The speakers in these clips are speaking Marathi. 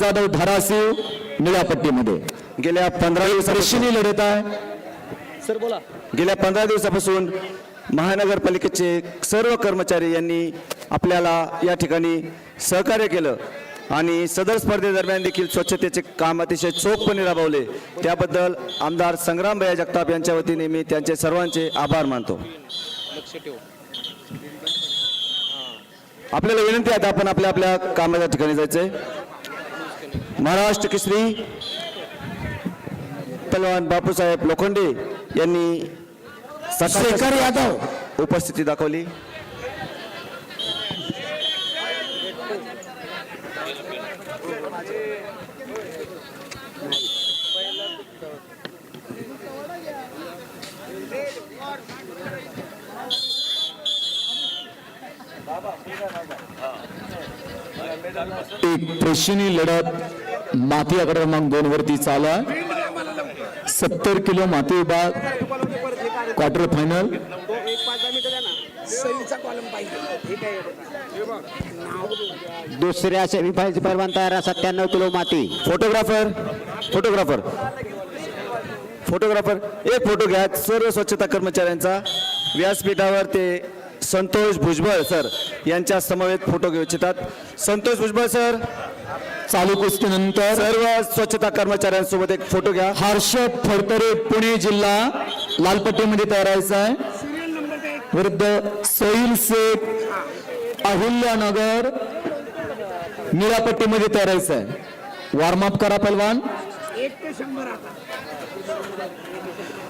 जाधव धाराशिव निळ्या पट्टीमध्ये गेल्या पंधरा दिवसापासून लढत आहे. सर बोला. गेल्या पंधरा दिवसापासून महानगरपालिकेचे सर्व कर्मचारी यांनी आपल्याला या ठिकाणी सहकार्य केलं आणि सदर स्पर्धेदरम्यान देखील स्वच्छतेचे काम अतिशय चोखपणे राबवले. त्याबद्दल आमदार संग्रामभैया जगताप यांच्या वतीने मी त्यांचे सर्वांचे आभार मानतो. लक्ष ठेव. आपल्याला विनंती आहे आता आपण आपल्या आपल्या कामाच्या ठिकाणी जायचंय. महाराष्ट्र केसरी पहलवान बापूसाहेब लोखंडे यांनी शेखर यादव. उपस्थिती दाखवली. एक प्रेक्षणीय लढत माती आकडा क्रमांक दोन वरती चालू. सत्तर किलो माती विभाग क्वार्टर फायनल दुसऱ्या सेमीफायनलचे पैलवान तयार सत्त्याण्णव किलो माती फोटोग्राफर फोटोग्राफर फोटोग्राफर एक फोटो घ्या. सर्व स्वच्छता कर्मचाऱ्यांचा. व्यासपीठावर ते संतोष भुजबळ सर यांच्या समवेत फोटो घेऊ इच्छितात. संतोष भुजबळ सर चालू कुस्तीनंतर सर्व स्वच्छता कर्मचाऱ्यांसोबत एक फोटो घ्या. हर्षद फडतरे पुणे जिल्हा लालपट्टीमध्ये तयारायचा आहे. विरुद्ध सोईल शेख अहिल्यानगर निळापट्टीमध्ये तयारायचं आहे. वॉर्मअप करा पहलवान.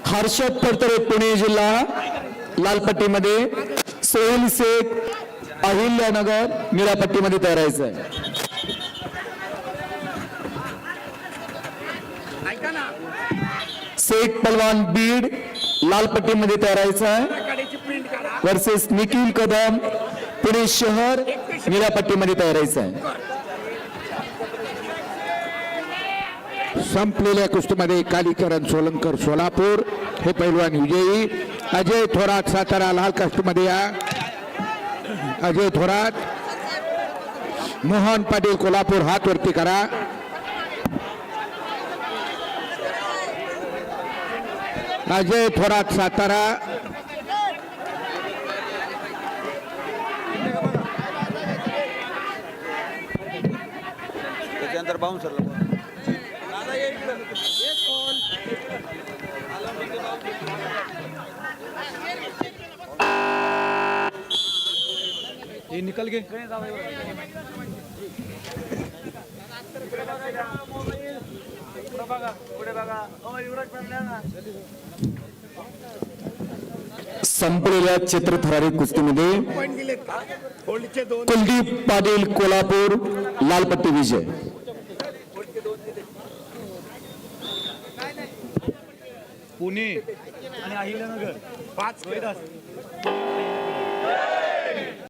हर्षद फडतरे पुणे जिल्हा लालपट्टीमध्ये सोईल शेख अहिल्यानगर निळापट्टीमध्ये तयारायचं आहे. शेख पलवान बीड लाल पट्टीमध्ये तयारायचा आहे. वर्सेस निखिल कदम पुणे शहर निळ्या पट्टीमध्ये तयारायचं आहे. संपलेल्या कुस्तीमध्ये कालीकरण सोलंकर सोलापूर. हे पैलवान विजयी. अजय थोरात सातारा लाल कास्टमध्ये या. अजय थोरात. मोहन पाटील कोल्हापूर हात वरती करा. अजय थोरात सातारा. त्याच्यानंतर बाउन्सरला हे निकल गे संपलेल्या चित्रथरारी कुस्तीमध्ये कुलदीप पाटील कोल्हापूर लाल पट्टी विजय. पुणे आणि अहिल्यानगर. पाच